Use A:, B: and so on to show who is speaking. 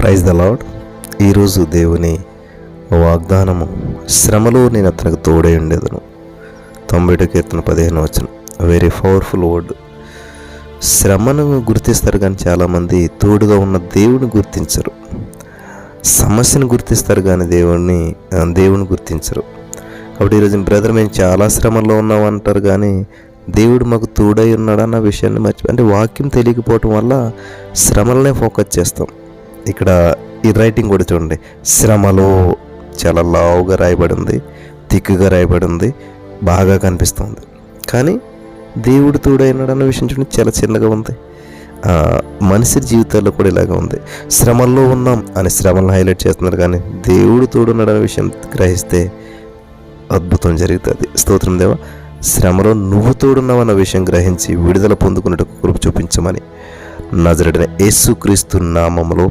A: Praise the lord ఈరోజు దేవుని వాగ్దానము శ్రమలో నేను అతనికి తోడే ఉండేదను. తొంభై కీర్తన పదిహేను వచ్చిన వెరీ పవర్ఫుల్ వర్డ్ శ్రమను గుర్తిస్తారు కానీ చాలామంది తోడుగా ఉన్న దేవుని గుర్తించరు. సమస్యను గుర్తిస్తారు కానీ దేవుణ్ణి దేవుని గుర్తించరు. కాబట్టి ఈరోజు బ్రదర్ మేము చాలా శ్రమలో ఉన్నాం అంటారు కానీ దేవుడు మాకు తోడై ఉన్నాడన్న విషయాన్ని మర్చి అంటే వాక్యం తెలియకపోవటం వల్ల శ్రమలనే ఫోకస్ చేస్తాం. ఇక్కడ ఈ రైటింగ్ కూడా చూడండి. శ్రమలో చాలా లావుగా రాయబడి ఉంది తిక్కుగా రాయబడి ఉంది బాగా కనిపిస్తుంది. కానీ దేవుడు తోడైనాడు అన్న విషయం చూడండి చాలా చిన్నగా ఉంది. మనిషి జీవితాల్లో కూడా ఇలాగే ఉంది. శ్రమల్లో ఉన్నాం అని శ్రమలను హైలైట్ చేస్తున్నారు కానీ దేవుడు తోడున్నాడు అనే విషయం గ్రహిస్తే అద్భుతం జరుగుతుంది. స్తోత్రం దేవా. శ్రమలో నువ్వు తోడున్నావు అన్న విషయం గ్రహించి విడుదల పొందుకున్నట్టు కృప చూపించమని నజరడిన యేసుక్రీస్తు నామములో